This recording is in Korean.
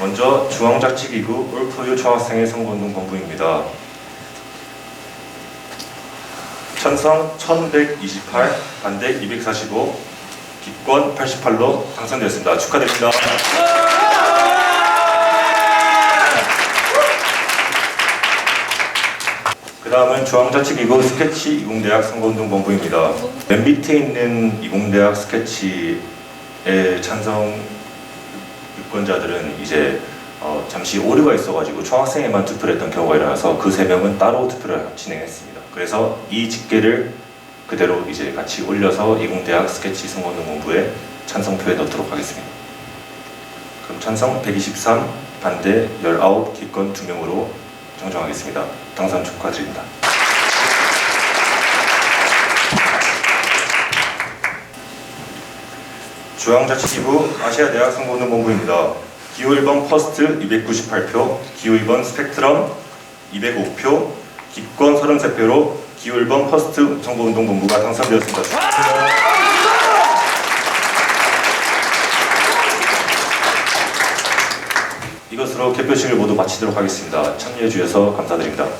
먼저 중앙자치기구 울프유 초학생회 선거운동 본부입니다. 천성 1128, 반대 245, 기권 88로 당선되었습니다. 축하드립니다. 그 다음은 중앙자치기구 스케치 이공대학 선거운동본부입니다. 맨 밑에 있는 이공대학 스케치에 찬성 유권자들은 이제 어, 잠시 오류가 있어가지고 초학생에만 투표를 했던 경우가 일어나서 그 세 명은 따로 투표를 진행했습니다. 그래서 이 집계를 그대로 이제 같이 올려서 이공대학 스케치 선거운동본부에 찬성표에 넣도록 하겠습니다. 그럼 찬성 123, 반대 19, 기권 2명으로 정정하겠습니다. 당선 축하드립니다. 중앙자치기구 아시아대학 선거운동본부입니다. 기호 1번 퍼스트 298표, 기호 2번 스펙트럼 205표, 기권 33표로 기호 1번 퍼스트 선거운동본부가 당선되었습니다. 이것으로 개표식을 모두 마치도록 하겠습니다. 참여해 주셔서 감사드립니다.